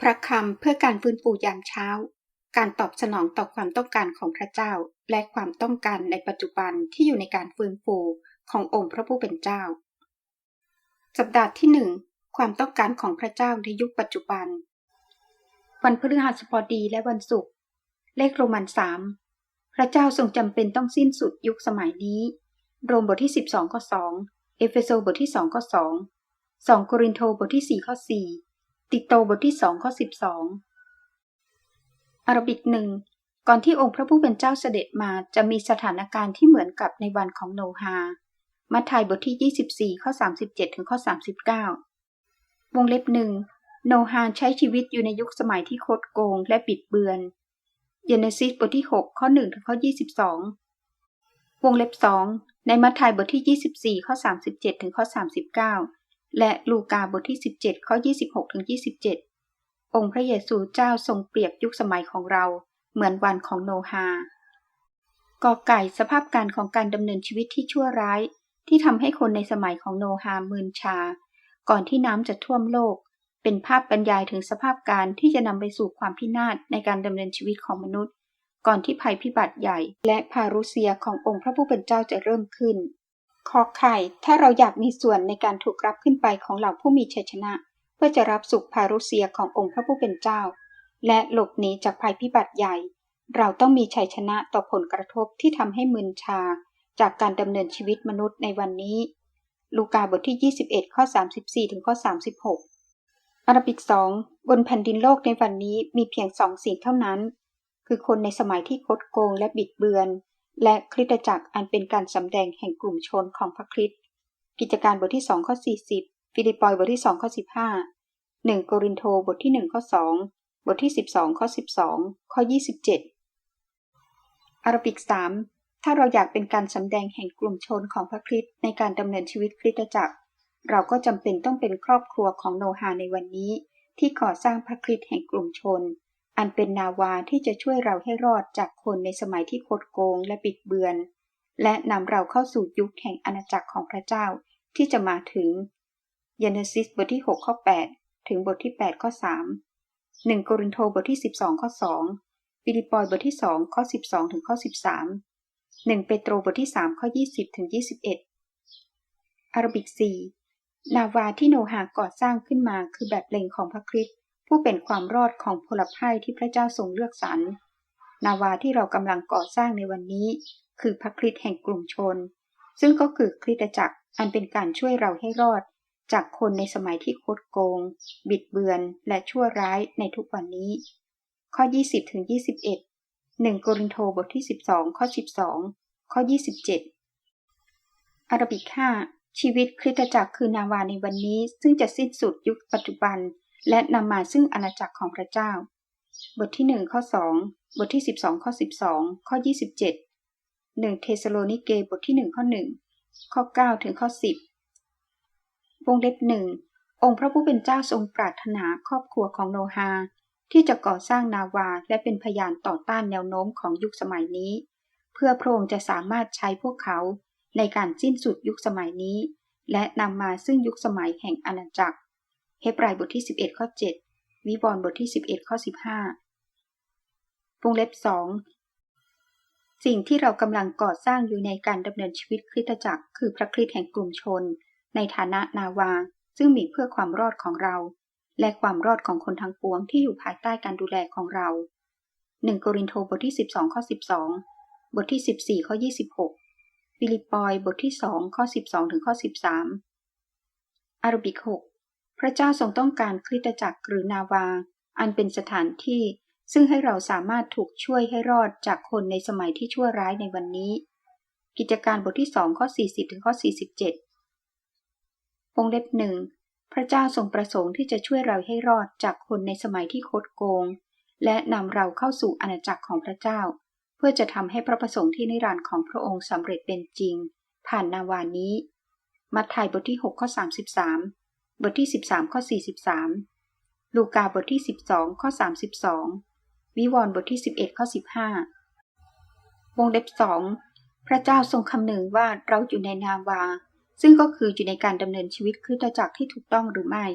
พระคำเพื่อการฟื้นฟูยามเช้า การตอบสนองต่อความต้องการของพระเจ้า และความต้องการในปัจจุบันที่อยู่ในการฟื้นฟูขององค์พระผู้เป็นเจ้า สัปดาห์ที่หนึ่งความต้องการของพระเจ้าในยุคปัจจุบัน วันพฤหัสบดีและวันศุกร์เลขโรมันสามพระเจ้าทรงจำเป็นต้องสิ้นสุดยุคสมัยนี้ โรมบทที่ 12ข้อ2เอเฟโซบทที่2ข้อ2 2 โครินโตบทที่4ข้อ4 ติโตบทที่2ข้อ12อารบิกหนึ่งก่อนที่องค์พระผู้เป็นเจ้าเสด็จมาจะมีสถานการณ์ที่เหมือนกับในวันของโนฮา มัทธิวบทที่ 24 ข้อ 37 ถึงข้อ 39 วงเล็บหนึ่งโนฮาใช้ชีวิตอยู่ในยุคสมัยที่คดโกงและปิดเบือนเยเนซิสบทที่ 6 ข้อ 1 ถึงข้อ 22 วงเล็บ 2 ในมัทธิวบทที่ 24 ข้อ 37 ถึงข้อ 39 และลูกาบทที่ 17 ข้อ 26ถึง27 องค์พระเยซูเจ้าทรงเปรียบยุคสมัยของเราเหมือนวันของโนฮากอไก่สภาพการของการดำเนินชีวิตที่ชั่วร้าย ที่ทำให้คนในสมัยของโนฮามืนชา ก่อนที่น้ำจะท่วมโลก เป็นภาพบรรยายถึงสภาพการที่จะนำไปสู่ความพินาศในการดำเนินชีวิตของมนุษย์ ก่อนที่ภัยพิบัติใหญ่ และพารุเซียขององค์พระผู้เป็นเจ้าจะเริ่มขึ้น คอไข่ ถ้าเราอยากมีส่วนในการถูกรับขึ้นไปของเหล่าผู้มีชัยชนะ เพื่อจะรับสุขพารุเซียขององค์พระผู้เป็นเจ้า และหลบหนีจากภัยพิบัติใหญ่ เราต้องมีชัยชนะต่อผลกระทบที่ทำให้มึนชา จากการดำเนินชีวิตมนุษย์ในวันนี้ ลูกาบทที่ 21 ข้อ 34 ถึงข้อ 36อาราบิกสองบนแผ่นดินโลกในวันนี้มีเพียงสองสิ่งเท่านั้น คือคนในสมัยที่คดโกงและบิดเบือน และคริสตจักรอันเป็นการสำแดงแห่งกลุ่มชนของพระคริสต์ กิจการบทที่2ข้อ40 ฟิลิปปอยบทที่2ข้อ15 1 โกรินโตบทที่ 1 ข้อ 2 บทที่ 12 ข้อ 12 ข้อ 27 อาราบิก 3 ถ้าเราอยากเป็นการสำแดงแห่งกลุ่มชนของพระคริสต์ในการดำเนินชีวิตคริสตจักร เราก็จำเป็นต้องเป็นครอบครัวของโนฮาในวันนี้ ที่ก่อสร้างพระคริสต์แห่งกลุ่มชน อันเป็นนาวาที่จะช่วยเราให้รอดจากคนในสมัยที่คดโกงและปิดเบือน และนำเราเข้าสู่ยุคแห่งอาณาจักรของพระเจ้าที่จะมาถึงยเนซิสบทที่ 6 ข้อ 8 ถึงบทที่ 8 ข้อ 3 1 โกรินโตบทที่ 12 ข้อ 2 ฟิลิปปอยบทที่ 2 ข้อ 12 ถึงข้อ 13 1 เปโตรบทที่ 3 ข้อ 20 ถึง 21 อาราบิก 4 นาวาที่โนหาก่อสร้างขึ้นมาคือแบบเล็งของพระคริสต์ ผู้เป็นความรอดของพลภัยที่พระเจ้าทรงเลือกสรร นาวาที่เรากำลังก่อสร้างในวันนี้ คือพระคริสต์แห่งกลุ่มชน ซึ่งก็คือคริสตจักรอันเป็นการช่วยเราให้รอด จากคนในสมัยที่โคดโกง บิดเบือน และชั่วร้ายในทุกวันนี้ ข้อ 20ถึง21 1โกรินโตบทที่ 12 ข้อ 12 ข้อ 27 อาราบิก5ชีวิตคริสตจักรคือนาวาในวันนี้ซึ่งจะสิ้นสุดยุคปัจจุบัน และนำมาซึ่งอาณาจักรของพระเจ้า บทที่ 1 ข้อ 2 บทที่ 12 ข้อ 12 ข้อ 27 1 เทสโลนิเกบทที่ 1 ข้อ 1 ข้อ 9 ถึงข้อ 10 วงเล็บหนึ่งองค์พระผู้เป็นเจ้าทรงปรารถนาครอบครัวของโนฮาที่จะก่อสร้างนาวาและเป็นพยานต่อต้านแนวโน้มของยุคสมัยนี้ เพื่อพระองค์จะสามารถใช้พวกเขาในการสิ้นสุดยุคสมัยนี้ และนำมาซึ่งยุคสมัยแห่งอาณาจักร เฮบรายบทที่ 11 ข้อ 7 วิวรณ์บทที่ 11 ข้อ 15วงเล็บ 2 สิ่งที่เรากำลังก่อสร้างอยู่ในการดำเนินชีวิตคริสตจักร คือพระคริสต์แห่งกลุ่มชน ในฐานะนาวา ซึ่งมีเพื่อความรอดของเรา และความรอดของคนทั้งปวงที่อยู่ภายใต้การดูแลของเรา 1 โกรินโตบทที่ 12 ข้อ 12 บทที่ 14 ข้อ 26 ฟิลิปปอยบทที่ 2 ข้อ 12 ถึงข้อ 13 อาราบิก6 ระเจ้าทรงต้องการคริสตจักรหรือนาวา อันเป็นสถานที่ ซึ่งให้เราสามารถถูกช่วยให้รอดจากคนในสมัยที่ชั่วร้ายในวันนี้ กิจการบทที่2ข้อ 40ถึงข้อ 47วงเล็บหนึ่งพระเจ้าทรงประสงค์ที่จะช่วยเราให้รอดจากคนในสมัยที่คดโกง และนำเราเข้าสู่อาณาจักรของพระเจ้า เพื่อจะทำให้พระประสงค์ที่นิรันดร์ของพระองค์สำเร็จเป็นจริง ผ่านนาวานี้ มัทธิวบทที่6ข้อ33 บทที่ 13 ข้อ 43 ลูกาบทที่ 12 ข้อ 32 วิวรณ์บทที่ 11 ข้อ 15 วงเล็บ2พระเจ้าทรงคำนึงว่าเราอยู่ในนาวา ซึ่งก็คืออยู่ในการดำเนินชีวิตคริสตจักรที่ถูกต้องหรือไม่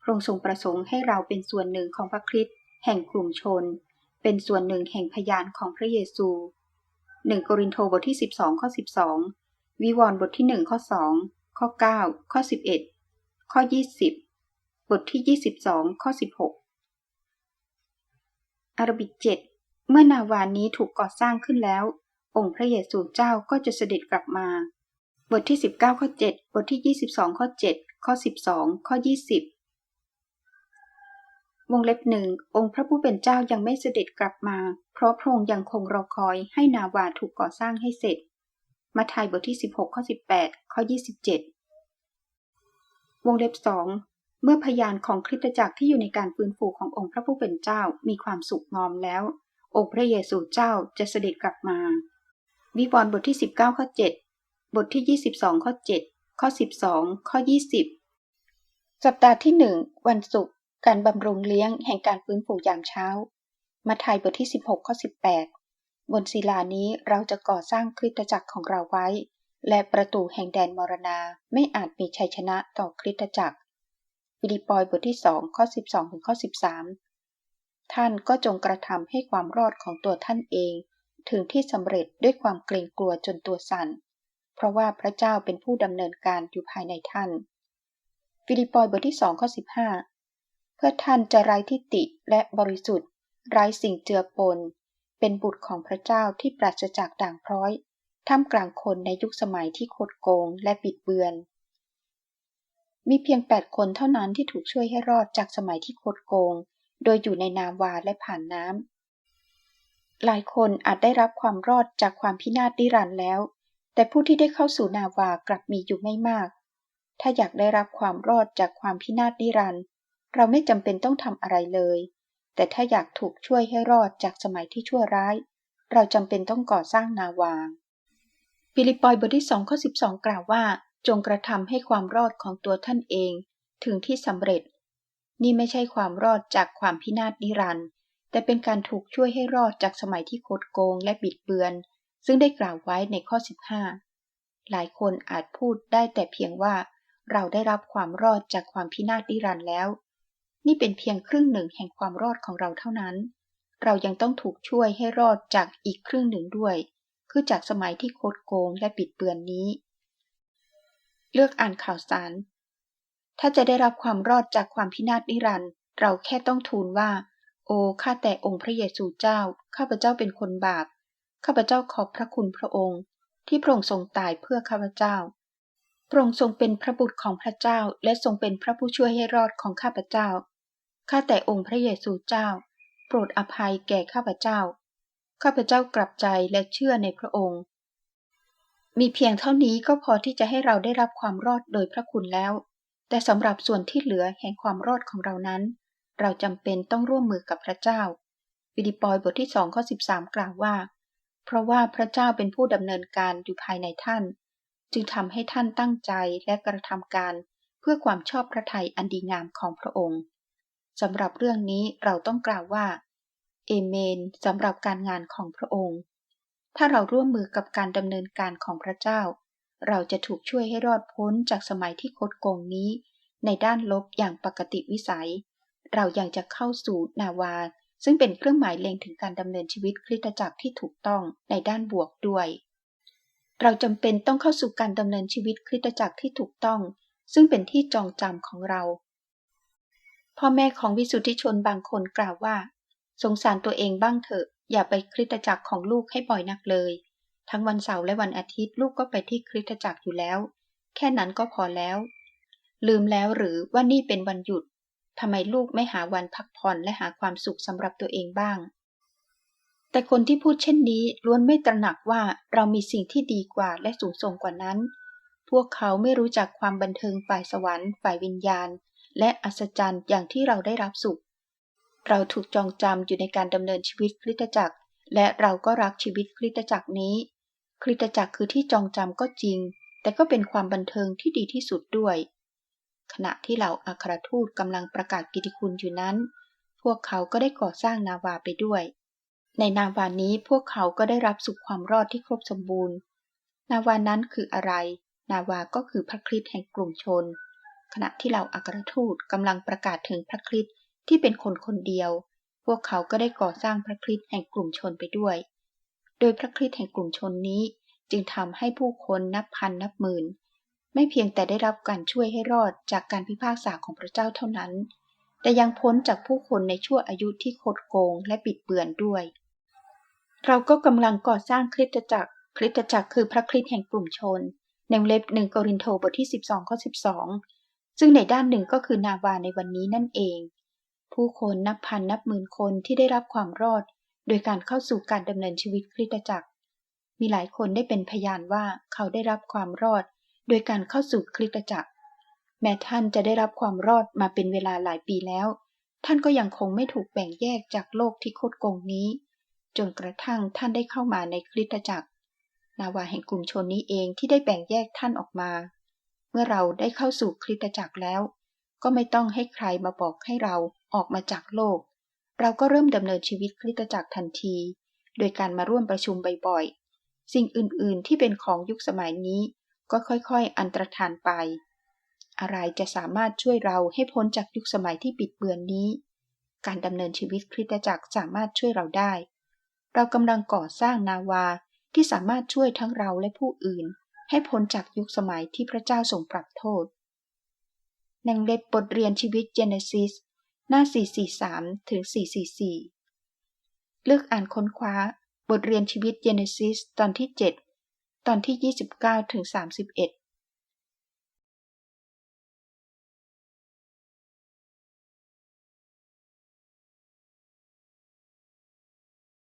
พระองค์ทรงประสงค์ให้เราเป็นส่วนหนึ่งของพระคริสต์แห่งกลุ่มชน เป็นส่วนหนึ่งแห่งพยานของพระเยซู1โกรินโทบทที่ 12 ข้อ 12 วิวรณ์บทที่ 1 ข้อ 2 ข้อ 9 ข้อ 11 ข้อ 20 บทที่ 22 ข้อ 16 อารบิก7เมื่อนาวานนี้ถูกก่อสร้างขึ้นแล้ว องค์พระเยซูเจ้าก็จะเสด็จกลับมา บทที่ 19 ข้อ 7 บทที่ 22 ข้อ 7 ข้อ 12 ข้อ 20 วงเล็บหนึ่งองค์พระผู้เป็นเจ้ายังไม่เสด็จกลับมา เพราะพระองค์ยังคงรอคอยให้นาวาถูกก่อสร้างให้เสร็จมาทายบทที่ 16 ข้อ 18 ข้อ 27 วงเล็บสองเมื่อพยานของคริสตจักรที่อยู่ในการฟื้นฟูขององค์พระผู้เป็นเจ้ามีความสุขงอมแล้ว องค์พระเยซูเจ้าจะเสด็จกลับมา วิวรณ์บทที่ 19 ข้อ 7 บทที่ 22 ข้อ 7 ข้อ 12 ข้อ 20 สัปดาห์ที่ 1 วันศุกร์การบำรุงเลี้ยงแห่งการฟื้นฟูยามเช้ามาทายบทที่ 16 ข้อ 18 บนศิลานี้เราจะก่อสร้างคริสตจักรของเราไว้ และประตูแห่งแดนมรณาไม่อาจมีชัยชนะต่อคริสตจักรฟิลิปปอยบทที่2ข้อ12ถึงข้อ13 ท่านก็จงกระทำให้ความรอดของตัวท่านเอง ถึงที่สำเร็จด้วยความเกรงกลัวจนตัวสั่น เพราะว่าพระเจ้าเป็นผู้ดำเนินการอยู่ภายในท่าน ฟิลิปปอยบทที่2ข้อ15 เพื่อท่านจะไร้ทิฏฐิและบริสุทธิ์ ไร้สิ่งเจือปน เป็นบุตรของพระเจ้าที่ปราศจากด่างพร้อย ท่ามกลางคนในยุคสมัยที่โคดโกงและบิดเบือน มีเพียง 8 คนเท่านั้นที่ถูกช่วยให้รอดจากสมัยที่โคดโกง โดยอยู่ในนาวาและผ่านน้ำ หลายคนอาจได้รับความรอดจากความพินาศนิรันดร์แล้ว แต่ผู้ที่ได้เข้าสู่นาวากลับมีอยู่ไม่มาก ถ้าอยากได้รับความรอดจากความพินาศนิรันดร์เราไม่จำเป็นต้องทำอะไรเลย แต่ถ้าอยากถูกช่วยให้รอดจากสมัยที่ชั่วร้าย เราจำเป็นต้องก่อสร้างนาวา ฟิลิปปอยบทที่2ข้อ12 กล่าวว่า จงกระทำให้ความรอดของตัวท่านเอง ถึงที่สำเร็จ นี่ไม่ใช่ความรอดจากความพินาศนิรันดร์แต่เป็นการถูกช่วยให้รอดจากสมัยที่โคดโกงและบิดเบือน ซึ่งได้กล่าวไว้ในข้อ 15 หลายคนอาจพูดได้แต่เพียงว่า เราได้รับความรอดจากความพินาศนิรันดร์แล้ว นี่เป็นเพียงครึ่งหนึ่งแห่งความรอดของเราเท่านั้น เรายังต้องถูกช่วยให้รอดจากอีกครึ่งหนึ่งด้วย คือจากสมัยที่โคดโกงและบิดเบือนนี้ เลือกอ่านข่าวสาร ถ้าจะได้รับความรอดจากความพินาศนิรันดร์เราแค่ต้องทูลว่า โอ้ข้าแต่องค์พระเยซูเจ้า ข้าพเจ้าเป็นคนบาป ข้าพเจ้าขอบพระคุณพระองค์ ที่พระองค์ทรงตายเพื่อข้าพเจ้า พระองค์ทรงเป็นพระบุตรของพระเจ้า และทรงเป็นพระผู้ช่วยให้รอดของข้าพเจ้า ข้าแต่องค์พระเยซูเจ้า โปรดอภัยแก่ข้าพเจ้า ข้าพเจ้ากลับใจและเชื่อในพระองค์ มีเพียงเท่านี้ก็พอที่จะให้เราได้รับความรอดโดยพระคุณแล้ว แต่สำหรับส่วนที่เหลือแห่งความรอดของเรานั้น เราจำเป็นต้องร่วมมือกับพระเจ้าฟิลิปปอยบทที่2ข้อ13กล่าวว่า เพราะว่าพระเจ้าเป็นผู้ดำเนินการอยู่ภายในท่าน จึงทำให้ท่านตั้งใจและกระทำการเพื่อความชอบพระทัยอันดีงามของพระองค์สำหรับเรื่องนี้เราต้องกล่าวว่า เอเมนสำหรับการงานของพระองค์ ถ้าเราร่วมมือกับการดำเนินการของพระเจ้า เราจะถูกช่วยให้รอดพ้นจากสมัยที่โคดโกงนี้ ในด้านลบอย่างปกติวิสัย เรายังจะเข้าสู่นาวา ซึ่งเป็นเครื่องหมายเล็งถึงการดำเนินชีวิตคริสตจักรที่ถูกต้องในด้านบวกด้วย เราจำเป็นต้องเข้าสู่การดำเนินชีวิตคริสตจักรที่ถูกต้อง ซึ่งเป็นที่จองจำของเราพ่อแม่ของวิสุทธิชนบางคนกล่าวว่า สงสารตัวเองบ้างเถอะ อย่าไปคริสตจักรของลูกให้บ่อยนักเลย ทั้งวันเสาร์และวันอาทิตย์ลูกก็ไปที่คริสตจักรอยู่แล้ว แค่นั้นก็พอแล้ว ลืมแล้วหรือว่านี่เป็นวันหยุดทำไมลูกไม่หาวันพักผ่อนและหาความสุขสำหรับตัวเองบ้าง แต่คนที่พูดเช่นนี้ล้วนไม่ตระหนักว่าเรามีสิ่งที่ดีกว่าและสูงส่งกว่านั้น พวกเขาไม่รู้จักความบันเทิงฝ่ายสวรรค์ ฝ่ายวิญญาณ และอัศจรรย์อย่างที่เราได้รับสุข เราถูกจองจำอยู่ในการดำเนินชีวิตคริสตจักร และเราก็รักชีวิตคริสตจักรนี้ คริสตจักรคือที่จองจำก็จริง แต่ก็เป็นความบันเทิงที่ดีที่สุดด้วย ขณะที่เหล่าอัครทูตกำลังประกาศกิตติคุณอยู่นั้น พวกเขาก็ได้ก่อสร้างนาวาไปด้วย ในนาวานี้พวกเขาก็ได้รับสุขความรอดที่ครบสมบูรณ์ นาวานั้นคืออะไร นาวาก็คือพระคริสต์แห่งกลุ่มชน ขณะที่เหล่าอัครทูตกำลังประกาศถึงพระคริสต์ ที่เป็นคนคนเดียว พวกเขาก็ได้ก่อสร้างพระคริสต์แห่งกลุ่มชนไปด้วย โดยพระคริสต์แห่งกลุ่มชนนี้จึงทำให้ผู้คนนับพันนับหมื่น ไม่เพียงแต่ได้รับการช่วยให้รอดจากการพิพากษาของพระเจ้าเท่านั้น แต่ยังพ้นจากผู้คนในชั่วอายุที่โคดโกงและปิดเบือนด้วย เราก็กำลังก่อสร้างคริสตจักร คริสตจักรคือพระคริสต์แห่งกลุ่มชนในเล็บหนึ่งโกรินโทบทที่ 12ข้อ12 ซึ่งในด้านหนึ่งก็คือนาวาในวันนี้นั่นเอง ผู้คนนับพันนับหมื่นคนที่ได้รับความรอด โดยการเข้าสู่การดำเนินชีวิตคริสตจักร มีหลายคนได้เป็นพยานว่าเขาได้รับความรอด โดยการเข้าสู่คริสตจักร แม้ท่านจะได้รับความรอดมาเป็นเวลาหลายปีแล้ว ท่านก็ยังคงไม่ถูกแบ่งแยกจากโลกที่โคตรโกงนี้ จนกระทั่งท่านได้เข้ามาในคริสตจักร นาวาแห่งกลุ่มชนนี้เองที่ได้แบ่งแยกท่านออกมา เมื่อเราได้เข้าสู่คริสตจักรแล้ว ก็ไม่ต้องให้ใครมาบอกให้เราออกมาจากโลก เราก็เริ่มดำเนินชีวิตคริสตจักรทันที โดยการมาร่วมประชุมบ่อยๆ สิ่งอื่นๆที่เป็นของยุคสมัยนี้ ก็ค่อยๆ อันตรธานไป อะไรจะสามารถช่วยเราให้พ้นจากยุคสมัยที่ปิดเบือนนี้ การดำเนินชีวิตคริสตจักรสามารถช่วยเราได้ เรากำลังก่อสร้างนาวาที่สามารถช่วยทั้งเราและผู้อื่น ให้พ้นจากยุคสมัยที่พระเจ้าทรงปรับโทษ ในเล็บบทเรียนชีวิต Genesis หน้า 443 ถึง 444 เลือกอ่านค้นคว้า บทเรียนชีวิต Genesis ตอนที่ 7 ตอนที่ 29 ถึง 31